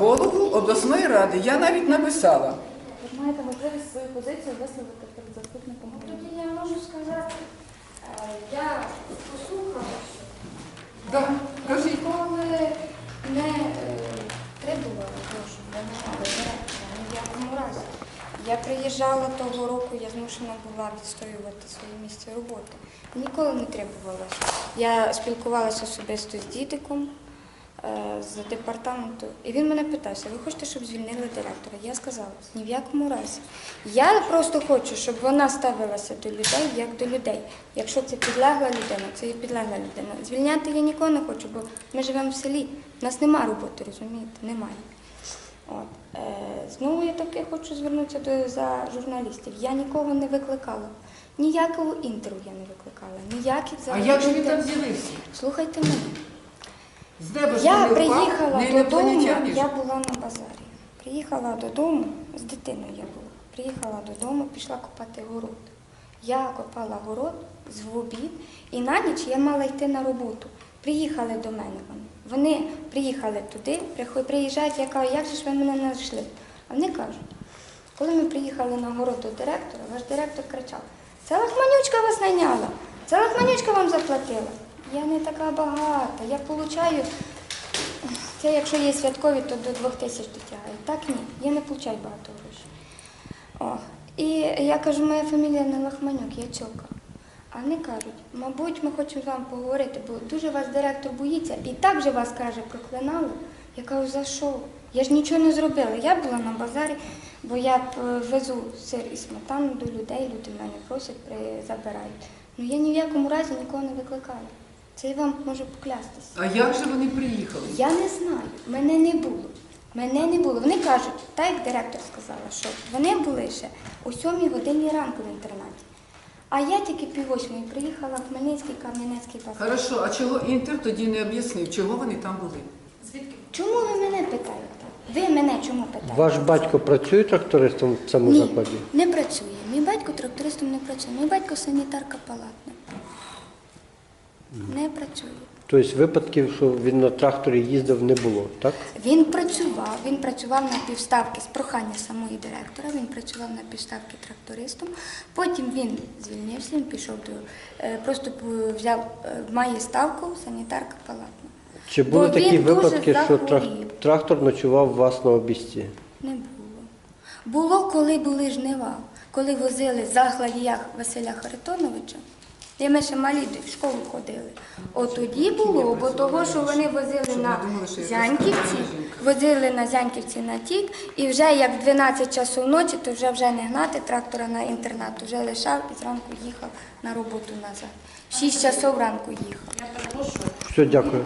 голову обласної ради. Я навіть написала. Ви маєте можливість свою позицію висловити перед заступником. Тоді я можу сказати, е, я послухала, Да, що кажіть. ніколи не е, требувала того, щоб вимагали директора ні в якому разі. Я приїжджала того року, я змушена була відстоювати своє місце роботи. Ніколи не требувалася. Я спілкувалася особисто з дідиком з департаменту, і він мене питався, ви хочете, щоб звільнили директора? Я сказала, ні в якому разі. Я просто хочу, щоб вона ставилася до людей як до людей. Якщо це підлегла людина, це є підлегла людина. Звільняти я нікого не хочу, бо ми живемо в селі. У нас немає роботи, розумієте? Немає. От. Е, знову я таки хочу звернутися до за журналістів. Я нікого не викликала. Ніякого інтерв'ю я не викликала. Ніяких А як же він там з'явився? Слухайте мене. З неба ж Я не впав, приїхала не додому, ж. я була на базарі. Приїхала додому, з дитиною я була. Приїхала додому, пішла копати город. Я копала город з обід, і на ніч я мала йти на роботу. Приїхали до мене вони. Вони приїхали туди, приход- приїжджають, я кажу, як же ж ви мене знайшли? А вони кажуть, коли ми приїхали на город до директора, ваш директор кричав: Це лахманючка вас найняла, це лахманючка вам заплатила. Я не така багата, я получаю. Це якщо є святкові, то до двох тисяч дотягають. Так ні, я не получаю багато грошей. О. І я кажу, моя фамілія не Лахманюк, я Чока. А вони кажуть, мабуть, ми хочемо з вами поговорити, бо дуже вас директор боїться. І так же вас каже, проклинали. Я кажу, за що? Я ж нічого не зробила. Я була на базарі, бо я везу сир і сметану до людей, люди мене просять, забирають. Ну я ні в якому разі нікого не викликала. Це я вам можу поклястися. А як же вони приїхали? Я не знаю, мене не було. Мене не було. Вони кажуть, так як директор сказала, що вони були ще о 7 годині ранку в інтернаті. А я тільки пів восьмої приїхала в Хмельницький Кам'янецький базар. Хорошо, а чого Інтер тоді не об'яснив, чого вони там були? Чому ви мене питаєте? Ви мене чому питаєте? Ваш батько працює трактористом в цьому Ні, закладі? не працює. Мій батько трактористом не працює. Мій батько санітарка палатна. Не працює. Тобто випадків, що він на тракторі їздив, не було, так? Він працював, він працював на півставки з прохання самої директора, він працював на півставки трактористом. Потім він звільнився, він пішов до е, просто взяв, е, має ставку санітарка палатна. Чи були Бо такі він дуже випадки, що захворів. трактор ночував у вас на обісті? Не було. Було, коли були жнива, коли возили за Гладіях Василя Харитоновича. І ми ще малі в школу ходили. От тоді було, бо того, що вони возили на Зяньківці, возили на Зяньківці на тік, і вже як 12 часу ночі, то вже вже не гнати трактора на інтернат, вже лишав і зранку їхав на роботу назад. В 6 часов ранку їхав. Все, дякую.